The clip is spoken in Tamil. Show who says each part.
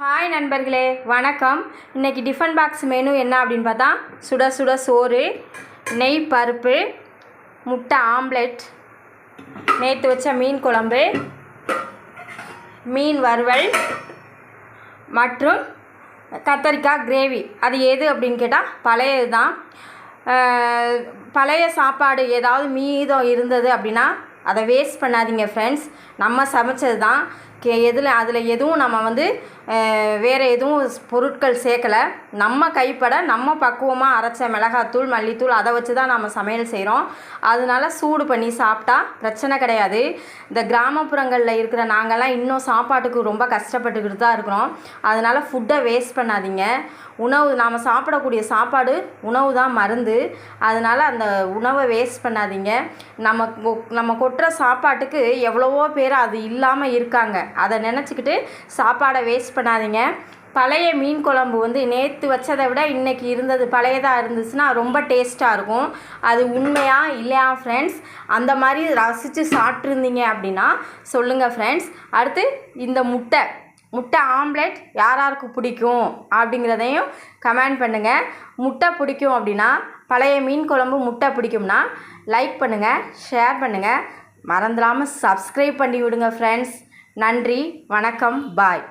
Speaker 1: ஹாய் நண்பர்களே. வணக்கம். இன்னைக்கு டிஃபன் பாக்ஸ் மெனு என்ன அப்படின்னு பார்த்தா சுட சுட சோறு நெய் பருப்பு முட்டை ஆம்லெட் நேற்று வச்ச மீன் குழம்பு மீன் வறுவல் மற்றும் கத்தரிக்காய் கிரேவி அது எது அப்படின்னு கேட்டால் பழையது தான் பழைய சாப்பாடு ஏதாவது மீதம் இருந்தது அப்படின்னா அதை வேஸ்ட் பண்ணாதீங்க ஃப்ரெண்ட்ஸ் நம்ம சமைச்சது தான். கே எதில் அதில் எதுவும் நம்ம வந்து வேறு எதுவும் பொருட்கள் சேர்க்கலை. நம்ம கைப்பட நம்ம பக்குவமாக அரைச்ச மிளகாத்தூள் மல்லித்தூள் அதை வச்சு தான் நம்ம சமையல் செய்கிறோம் அதனால சூடு பண்ணி சாப்பிட்டா பிரச்சனை கிடையாது. இந்த கிராமப்புறங்களில் இருக்கிற நாங்கள்லாம் இன்னும் சாப்பாட்டுக்கு ரொம்ப கஷ்டப்பட்டுக்கிட்டு தான் இருக்கிறோம். அதனால் ஃபுட்டை வேஸ்ட் பண்ணாதீங்க. உணவு நாம் சாப்பிடக்கூடிய சாப்பாடு உணவு தான் மருந்து. அதனால் அந்த உணவை வேஸ்ட் பண்ணாதீங்க. நம்ம கொ- நம்ம கொட்டுற சாப்பாட்டுக்கு எவ்வளவோ பேர் அது இல்லாமல் இருக்காங்க. அதை நினச்சிக்கிட்டு சாப்பாடை வேஸ்ட் பண்ணாதீங்க. பழைய மீன் குழம்பு வந்து நேற்று வச்சதை விட இன்றைக்கி இருந்தது பழையதாக இருந்துச்சுன்னா ரொம்ப டேஸ்ட்டாக இருக்கும். அது உண்மையா இல்லையா ஃப்ரெண்ட்ஸ் அந்த மாதிரி ரசித்து சாப்பிட்ருந்தீங்க அப்படின்னா சொல்லுங்கள் ஃப்ரெண்ட்ஸ் அடுத்து இந்த முட்டை. முட்டை ஆம்லெட் யார் யாருக்கு பிடிக்கும் அப்படிங்கிறதையும் கமெண்ட் பண்ணுங்கள் முட்டை பிடிக்கும் அப்படின்னா பழைய மீன் குழம்பு முட்டை பிடிக்கும்னா லைக் பண்ணுங்கள் ஷேர் பண்ணுங்கள் மறந்துடாமல் சப்ஸ்கிரைப் பண்ணி விடுங்க ஃப்ரெண்ட்ஸ் நன்றி வணக்கம் பாய்